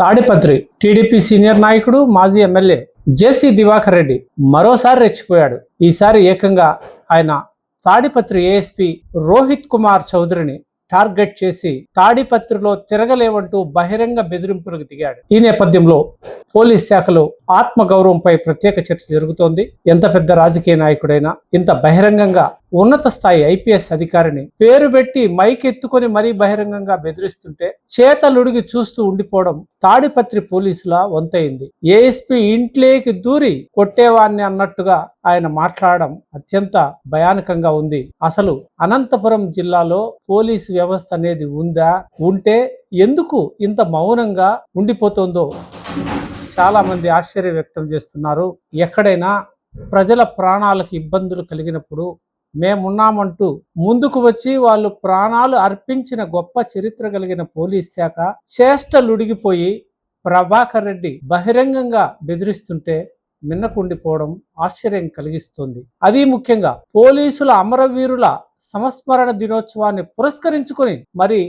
Tadipatri TDP senior నాయకుడు మాజీ MLA జేసీ దివాకర్ రెడ్డి మరోసారి రెచ్చిపోయాడు. ఈసారి ఏకంగా ఆయన తాడిపత్రి ఏఎస్పీ రోహిత్ కుమార్ చౌదరిని టార్గెట్ చేసి తాడిపత్రిలో తిరగలేవంటూ బహిరంగ బెదిరింపులకు దిగాడు. ఈ నేపథ్యంలో పోలీస్ శాఖలో ఆత్మగౌరవంపై ప్రత్యేక చర్చ జరుగుతోంది. ఎంత పెద్ద రాజకీయ నాయకుడైనా ఇంత బహిరంగంగా ఉన్నత స్థాయి ఐపీఎస్ అధికారిని పేరు పెట్టి మైక్ ఎత్తుకొని మరీ బహిరంగంగా బెదిరిస్తుంటే చేతలుడిగి చూస్తూ ఉండిపోవడం తాడిపత్రి పోలీసుల వంతైంది. ఏఎస్పీ ఇంట్లోకి దూరి కొట్టేవాన్ని అన్నట్టుగా ఆయన మాట్లాడడం అత్యంత భయానకంగా ఉంది. అసలు అనంతపురం జిల్లాలో పోలీసు వ్యవస్థ అనేది ఉందా? ఉంటే ఎందుకు ఇంత మౌనంగా ఉండిపోతుందో చాలా మంది ఆశ్చర్యం వ్యక్తం చేస్తున్నారు. ఎక్కడైనా ప్రజల ప్రాణాలకు ఇబ్బందులు కలిగినప్పుడు మేమున్నామంటూ ముందుకు వచ్చి వాళ్ళు ప్రాణాలు అర్పించిన గొప్ప చరిత్ర కలిగిన పోలీస్ శాఖ చేష్టలుడిగిపోయి ప్రభాకర్ రెడ్డి బహిరంగంగా బెదిరిస్తుంటే మిన్నకుండిపోవడం ఆశ్చర్యం కలిగిస్తుంది. అది ముఖ్యంగా పోలీసుల అమరవీరుల సంస్మరణ దినోత్సవాన్ని పురస్కరించుకొని మరి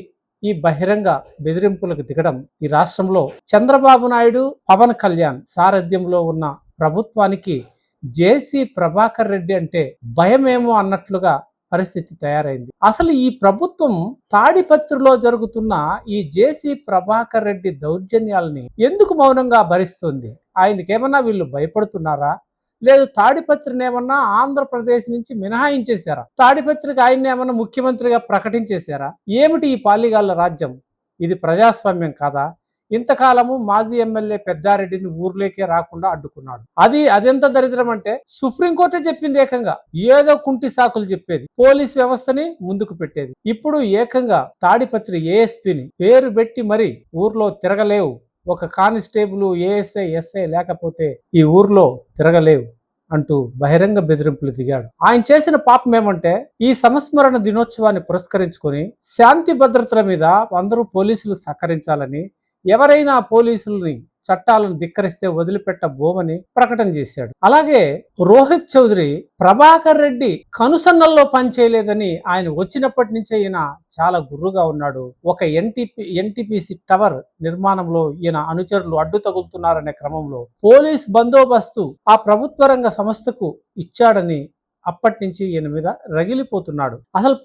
ఈ బహిరంగ బెదిరింపులకు దిగడం ఈ రాష్ట్రంలో చంద్రబాబు నాయుడు పవన్ కళ్యాణ్ సారథ్యంలో ఉన్న ప్రభుత్వానికి జేసీ ప్రభాకర్ రెడ్డి అంటే భయమేమో అన్నట్లుగా పరిస్థితి తయారైంది. అసలు ఈ ప్రభుత్వం తాడిపత్రిలో జరుగుతున్న ఈ జేసీ ప్రభాకర్ రెడ్డి దౌర్జన్యాలని ఎందుకు మౌనంగా భరిస్తుంది? ఆయనకేమన్నా వీళ్ళు భయపడుతున్నారా? లేదు తాడిపత్రిని ఏమన్నా ఆంధ్రప్రదేశ్ నుంచి మినహాయించేశారా? తాడిపత్రికి ఆయన్ని ఏమన్నా ముఖ్యమంత్రిగా ప్రకటించేశారా? ఏమిటి ఈ పాలిగాళ్ళ రాజ్యం? ఇది ప్రజాస్వామ్యం కాదా? ఇంతకాలము మాజీ ఎమ్మెల్యే పెద్దారెడ్డిని ఊర్లోకే రాకుండా అడ్డుకున్నాడు. అది అదెంత దరిద్రం అంటే సుప్రీంకోర్టే చెప్పింది ఏకంగా ఏదో కుంటి సాకులు చెప్పేది. పోలీస్ వ్యవస్థని ముందుకు పెట్టేది. ఇప్పుడు ఏకంగా తాడిపత్రి ఏఎస్పీని పేరు పెట్టి మరి ఊర్లో తిరగలేవు. ఒక కానిస్టేబుల్ ఏఎస్ఐ ఎస్ఐ లేకపోతే ఈ ఊర్లో తిరగలేవు అంటూ బహిరంగ బెదిరింపులు దిగాడు. ఆయన చేసిన పాపం ఏమంటే ఈ సంస్మరణ దినోత్సవాన్ని పురస్కరించుకొని శాంతి భద్రతల మీద అందరూ పోలీసులు సహకరించాలని ఎవరైనా పోలీసుల్ని చట్టాలను ధిక్కరిస్తే వదిలిపెట్టబోమని ప్రకటన చేశాడు. అలాగే రోహిత్ చౌదరి ప్రభాకర్ రెడ్డి కనుసన్నల్లో పనిచేయలేదని ఆయన వచ్చినప్పటి నుంచే ఈయన చాలా గుర్రుగా ఉన్నాడు. ఒక ఎన్టీపీ ఎన్టీపీసీ టవర్ నిర్మాణంలో ఈయన అనుచరులు అడ్డు తగులుతున్నారనే క్రమంలో పోలీస్ బందోబస్తు ఆ ప్రభుత్వ రంగ సంస్థకు ఇచ్చాడని అప్పటి నుంచి ఈయన మీద రగిలిపోతున్నాడు. అసలు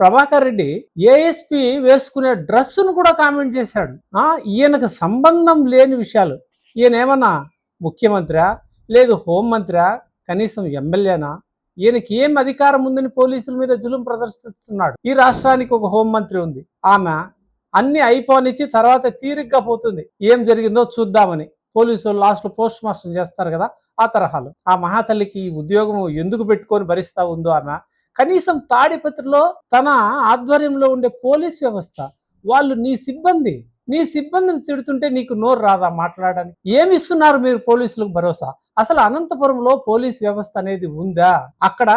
ప్రభాకర్ రెడ్డి ఏఎస్పి వేసుకునే డ్రెస్సును కూడా కామెంట్ చేశాడు. ఆ ఈయనకు సంబంధం లేని విషయాలు. ఈయన ఏమన్నా ముఖ్యమంత్రా లేదు హోంమంత్రా కనీసం ఎమ్మెల్యేనా? ఈయనకి ఏం అధికారం ఉందని పోలీసుల మీద జులుం ప్రదర్శిస్తున్నాడు. ఈ రాష్ట్రానికి ఒక హోంమంత్రి ఉంది. ఆమె అన్ని అయిపోనిచ్చి తర్వాత తీరిగ్గా పోతుంది. ఏం జరిగిందో చూద్దామని. పోలీసులు లాస్ట్ పోస్ట్ మాస్టర్ చేస్తారు కదా ఆ తరహాలు. ఆ మహాతల్లికి ఈ ఉద్యోగం ఎందుకు పెట్టుకొని భరిస్తా ఉందో ఆమె. కనీసం తాడిపత్రిలో తన ఆధ్వర్యంలో ఉండే పోలీస్ వ్యవస్థ వాళ్ళు నీ సిబ్బంది నీ సిబ్బందిని తిడుతుంటే నీకు నోరు రాదా మాట్లాడడానికి? ఏమి ఇస్తున్నారు మీరు పోలీసులకు భరోసా? అసలు అనంతపురంలో పోలీస్ వ్యవస్థ అనేది ఉందా? అక్కడ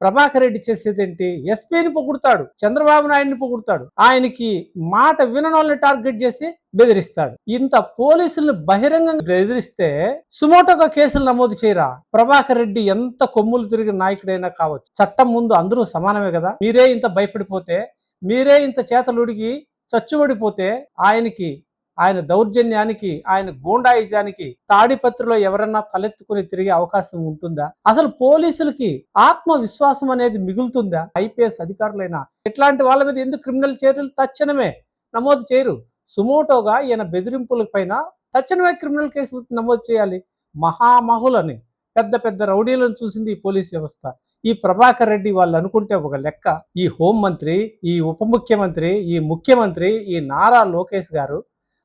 ప్రభాకర్ రెడ్డి చేసేదేంటి? ఎస్పీని పొగుడుతాడు చంద్రబాబు నాయుడిని పొగుడుతాడు. ఆయనకి మాట విననోళ్ళని టార్గెట్ చేసి బెదిరిస్తాడు. ఇంత పోలీసుల్ని బహిరంగంగా బెదిరిస్తే సుమోటోగా కేసులు నమోదు చేయరా? ప్రభాకర్ రెడ్డి ఎంత కొమ్ములు తిరిగిన నాయకుడైనా కావచ్చు. చట్టం ముందు అందరూ సమానమే కదా? మీరే ఇంత భయపడిపోతే మీరే ఇంత చేతలుడిగి చచ్చుబడిపోతే ఆయనకి ఆయన దౌర్జన్యానికి ఆయన గూండాయిజానికి తాడిపత్రిలో ఎవరన్నా తలెత్తుకుని తిరిగే అవకాశం ఉంటుందా? అసలు పోలీసులకి ఆత్మవిశ్వాసం అనేది మిగులుతుందా? ఐపీఎస్ అధికారులైనా ఇట్లాంటి వాళ్ళ మీద ఎందుకు క్రిమినల్ చర్యలు తక్షణమే నమోదు చేయరు? సుమోటోగా ఈయన బెదిరింపుల పైన తక్షణమే క్రిమినల్ కేసులు నమోదు చేయాలి. మహామహులని పెద్ద పెద్ద రౌడీలను చూసింది ఈ పోలీస్ వ్యవస్థ. ఈ ప్రభాకర్ రెడ్డి వాళ్ళు అనుకుంటే ఒక లెక్క. ఈ హోంమంత్రి ఈ ఉప ముఖ్యమంత్రి ఈ ముఖ్యమంత్రి ఈ నారా లోకేష్ గారు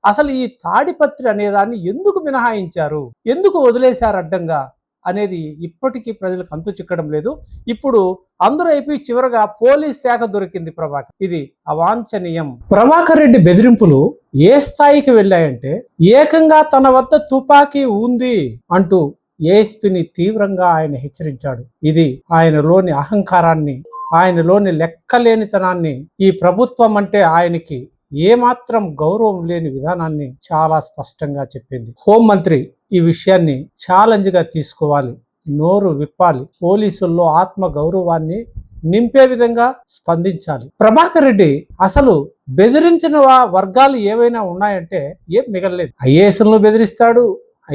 అసలు ఈ తాడిపత్రి అనేదాన్ని ఎందుకు మినహాయించారు? ఎందుకు వదిలేశారు అడ్డంగా? అనేది ఇప్పటికీ ప్రజలకు అంతు చిక్కడం లేదు. ఇప్పుడు అందరూ అయిపోయి చివరగా పోలీస్ శాఖ దొరికింది ప్రభాకర్. ఇది అవాంఛనీయం. ప్రభాకర్ రెడ్డి బెదిరింపులు ఏ స్థాయికి వెళ్ళాయంటే ఏకంగా తన వద్ద తుపాకీ ఉంది అంటూ ఏఎస్పిని తీవ్రంగా ఆయన హెచ్చరించాడు. ఇది ఆయనలోని అహంకారాన్ని ఆయనలోని లెక్కలేనితనాన్ని ఈ ప్రభుత్వం అంటే ఆయనకి ఏమాత్రం గౌరవం లేని విధానాన్ని చాలా స్పష్టంగా చెప్పింది. హోంమంత్రి ఈ విషయాన్ని ఛాలెంజ్గా తీసుకోవాలి నోరు విప్పాలి పోలీసుల్లో ఆత్మ గౌరవాన్ని నింపే విధంగా స్పందించాలి. ప్రభాకర్ రెడ్డి అసలు బెదిరించిన వర్గాలు ఏవైనా ఉన్నాయంటే ఏం మిగలలేదు. ఐఏఎస్లను బెదిరిస్తాడు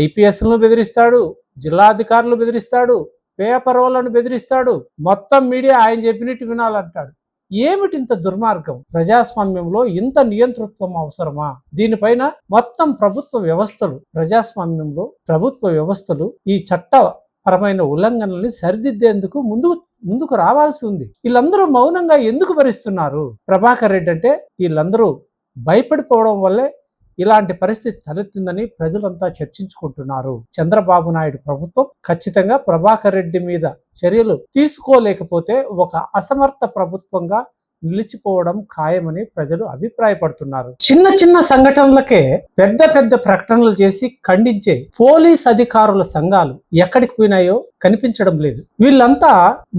ఐపీఎస్లను బెదిరిస్తాడు జిల్లాధికారులు బెదిరిస్తాడు పేపర్ వాళ్ళను బెదిరిస్తాడు మొత్తం మీడియా ఆయన చెప్పినట్టు వినాలంటాడు. ఏమిటి ఇంత దుర్మార్గం? ప్రజాస్వామ్యంలో ఇంత నియంతృత్వం అవసరమా? దీనిపైన మొత్తం ప్రభుత్వ వ్యవస్థలు ప్రజాస్వామ్యంలో ప్రభుత్వ వ్యవస్థలు ఈ చట్టపరమైన ఉల్లంఘనల్ని సరిదిద్దేందుకు ముందుకు ముందుకు రావాల్సి ఉంది. వీళ్ళందరూ మౌనంగా ఎందుకు భరిస్తున్నారు? ప్రభాకర్ రెడ్డి అంటే వీళ్ళందరూ భయపడిపోవడం వల్లే ఇలాంటి పరిస్థితి తలెత్తిందని ప్రజలంతా చర్చించుకుంటున్నారు. చంద్రబాబు నాయుడు ప్రభుత్వం ఖచ్చితంగా ప్రభాకర్ రెడ్డి మీద చర్యలు తీసుకోలేకపోతే ఒక అసమర్థ ప్రభుత్వంగా నిలిచిపోవడం ఖాయమని ప్రజలు అభిప్రాయపడుతున్నారు. చిన్న చిన్న సంఘటనలకే పెద్ద పెద్ద ప్రకటనలు చేసి ఖండించే పోలీస్ అధికారుల సంఘాలు ఎక్కడికి పోయినాయో కనిపించడం లేదు. వీళ్ళంతా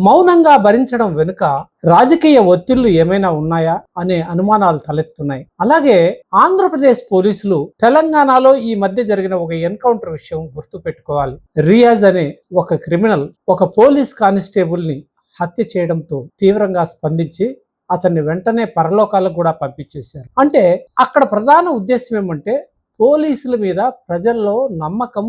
మౌనంగా భరించడం వెనుక రాజకీయ ఒత్తిళ్ళు ఏమైనా ఉన్నాయా అనే అనుమానాలు తలెత్తున్నాయి. అలాగే ఆంధ్రప్రదేశ్ పోలీసులు తెలంగాణలో ఈ మధ్య జరిగిన ఒక ఎన్కౌంటర్ విషయం గుర్తు పెట్టుకోవాలి రియాజ్ అనే ఒక క్రిమినల్ ఒక పోలీస్ కానిస్టేబుల్ని హత్య చేయడంతో తీవ్రంగా స్పందించి అతన్ని వెంటనే పరలోకాలకు కూడా పంపించేశారు. అంటే అక్కడ ప్రధాన ఉద్దేశం ఏమంటే పోలీసుల మీద ప్రజల్లో నమ్మకం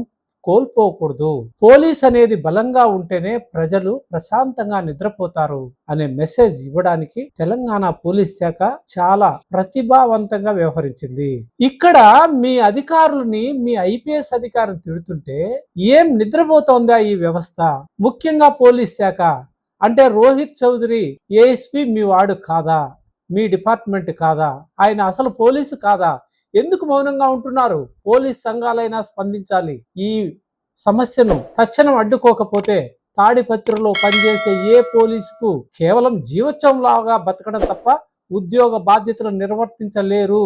కోల్పోకూడదు. పోలీస్ అనేది బలంగా ఉంటేనే ప్రజలు ప్రశాంతంగా నిద్రపోతారు అనే మెసేజ్ ఇవ్వడానికి తెలంగాణ పోలీస్ శాఖ చాలా ప్రతిభావంతంగా వ్యవహరించింది. ఇక్కడ మీ అధికారులని మీ ఐపీఎస్ అధికారులు తిడుతుంటే ఏం నిద్రపోతోందా ఈ వ్యవస్థ? ముఖ్యంగా పోలీస్ శాఖ. అంటే రోహిత్ చౌదరి ఏఎస్పి మీ వాడు కాదా? మీ డిపార్ట్మెంట్ కాదా? ఆయన అసలు పోలీసు కాదా? ఎందుకు మౌనంగా ఉంటున్నారు? పోలీస్ సంఘాలైనా స్పందించాలి. ఈ సమస్యను తక్షణం అడ్డుకోకపోతే తాడిపత్రిలో పనిచేసే ఏ పోలీసుకు కేవలం జీవోత్సవం లాగా బతకడం తప్ప ఉద్యోగ బాధ్యతలు నిర్వర్తించలేరు.